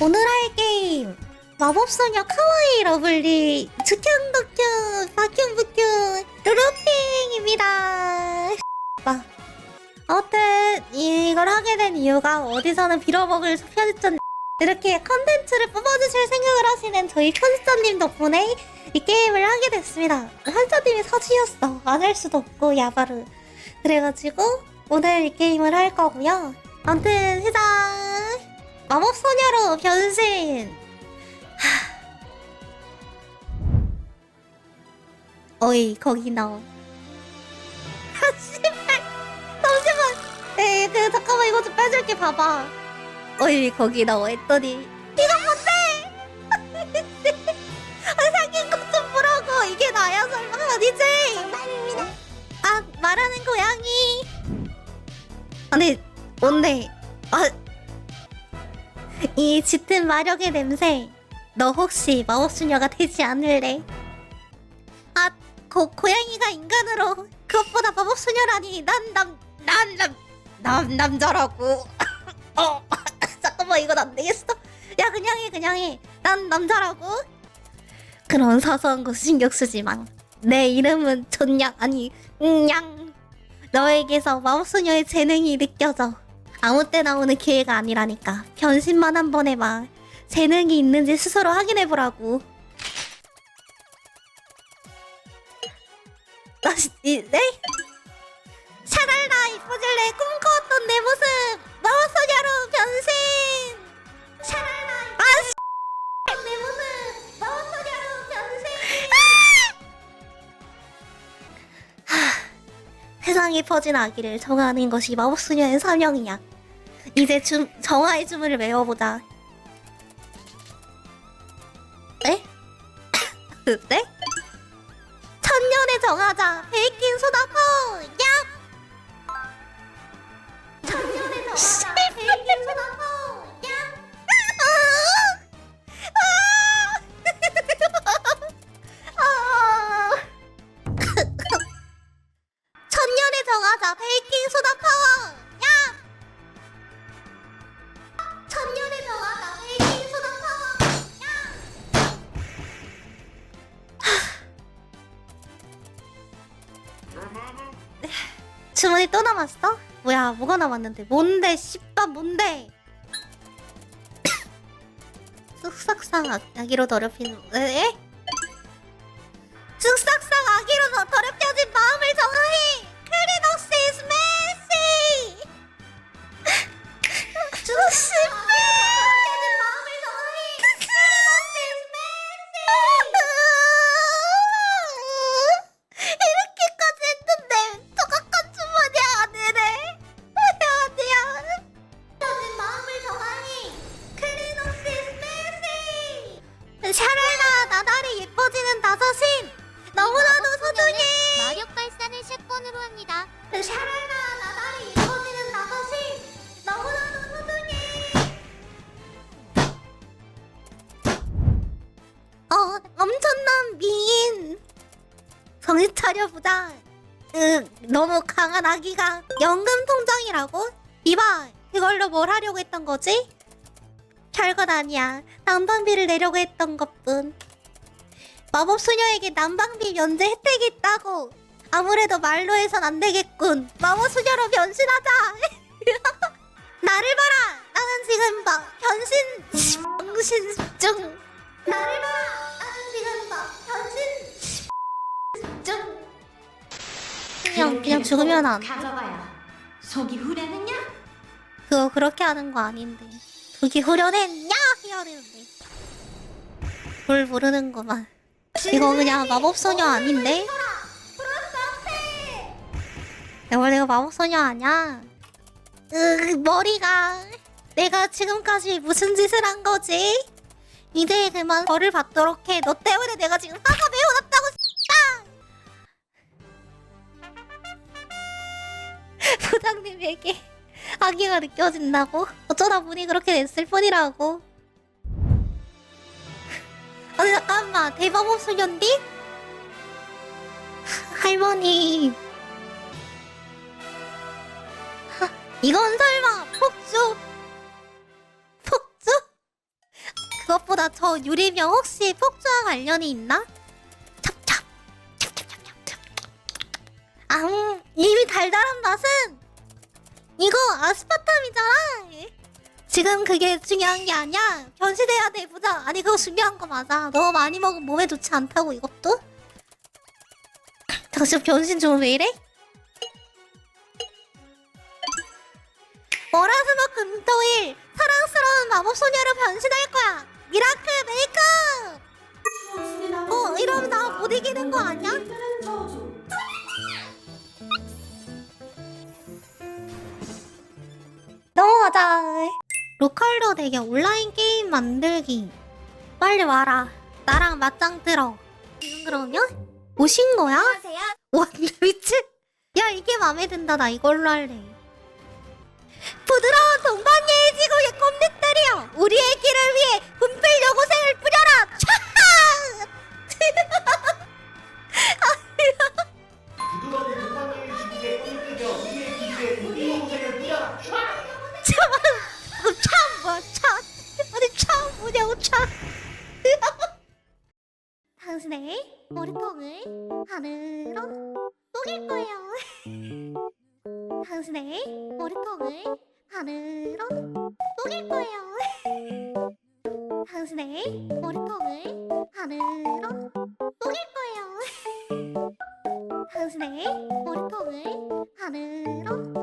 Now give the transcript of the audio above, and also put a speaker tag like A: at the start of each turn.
A: 오늘의 게임 마법소녀 카와이 러블리 주견덕견 바큐부큐 루루핑입니다. 아, 아무튼 이걸 하게 된 이유가 어디서는 빌어먹을 편집자 이렇게 컨텐츠를 뽑아주실 생각을 하시는 저희 편집자님 덕분에 이 게임을 하게 됐습니다. 편집자님이 사주셨어. 안 할 수도 없고 야바르 그래가지고 오늘 이 게임을 할 거고요. 아무튼 시작 마법소녀로 변신. 하... 어이 거기 나와. 아 씨발. 잠시만. 에그 잠깐만 이거 좀 빼줄게 봐봐. 어이 거기 나와 했더니. 이거 뭔데? 아, 생긴 것좀 보라고. 이게 나야 설마. 아니지? 정답입니다. 아 말하는 고양이. 아니 뭔데? 아 이 짙은 마력의 냄새 너 혹시 마법소녀가 되지 않을래? 아 고, 고양이가 인간으로 그것보다 마법소녀라니 난 남 난 남 남 남자라고. 어 잠깐만 이건 안 되겠어? 야 그냥 해 그냥 해 난 남자라고. 그런 사소한 거 신경 쓰지 마 내 이름은 존양 아니 냥. 너에게서 마법소녀의 재능이 느껴져 아무 때 나오는 기회가 아니라니까. 변신만 한 번 해봐. 재능이 있는지 스스로 확인해보라고. 나, 시- 이, 네? 샤랄라 이뻐질래 꿈꿔왔던 내 모습! 마법소녀로 변신! 샤랄라 아 씨. 내 모습! 마법소녀로 변신! 아! 하, 세상에 퍼진 아기를 정하는 것이 마법소녀의 사명이야 이제 주, 정화의 주문을 외워보자. 네? 네? 천년에 정하자. 베이킹 소다 포. 야! 천년에 정하자. 베이킹! 아! 천년에 정하자. 베이킹 소다 파워. 주문이 또 남았어? 뭐야, 뭐가 남았는데? 뭔데, 씨발, 뭔데? 쑥싹상 아- 아기로 더럽힌, 에? 쑥 샤랄라 나날이 예뻐지는 다섯신 너무나도 소중해
B: 마력 발산을 샷건으로 합니다.
A: 샤랄라 나날이 예뻐지는 다섯신 너무나도 소중해 어 엄청난 미인 정신 차려보자 으 너무 강한 아기가 연금 통장이라고? 이봐 이걸로 뭘 하려고 했던 거지? 별건 아니야 난방비를 내려고 했던 것뿐 마법 소녀에게 난방비 면제 혜택이 있다고. 아무래도 말로 해선 안 되겠군. 마법 소녀로 변신하자. 나를 봐라. 나는 지금 막 변신 정신 중. 나를 봐라. 나는 지금 막 변신 중. 그냥 그냥 죽으면 안.
B: 가져봐야 속이 후련했냐?
A: 그거 그렇게 하는 거 아닌데. 그게 후련했냐 되는데. 뭘 모르는구만. 이거 그냥 마법소녀 아닌데? 내가 내가 마법소녀 아니야? 으 머리가 내가 지금까지 무슨 짓을 한 거지? 이제 그만 벌을 받도록 해. 너 때문에 내가 지금 화가 매우 났다고 싶다. 부장님에게 아기가 느껴진다고? 어쩌다 보니 그렇게 됐을 뿐이라고. 아니 잠깐만 대마법 소년디? 할머니 하, 이건 설마 폭주? 폭주? 그것보다 저 유리병 혹시 폭주와 관련이 있나? 찹찹 찹찹찹찹찹 아 음, 이미 달달한 맛은 이거 아스파탐이잖아 지금 그게 중요한 게 아니야 변신해야 돼 보자 아니 그거 중요한 거 맞아 너무 많이 먹으면 몸에 좋지 않다고 이것도 당신 변신 좀 왜 이래? 월화수목 금토일 사랑스러운 마법 소녀로 변신할 거야. 미라클 메이크업. 어 이러면 나 못 이기는 거 아니야? 가자. 로컬로 되게 온라인 게임 만들기. 빨리 와라. 나랑 맞짱 뜨러. 지금 그러면 오신 거야?
B: 안녕하세요.
A: 와 미친. 야 이게 마음에 든다. 나 이걸로 할래. 부드러운 동방예지고 의 꼼잎들이여 우리의 길을 위해 분필 여고생을 뿌려라 촤하
C: 당신의 머리통을
A: 하늘로 녹일 거예요. 당신의 머리통을 하늘로 녹일 거예요. 당신의 머리통을 하늘로 녹일 거예요. 당신의 머리통을 하늘로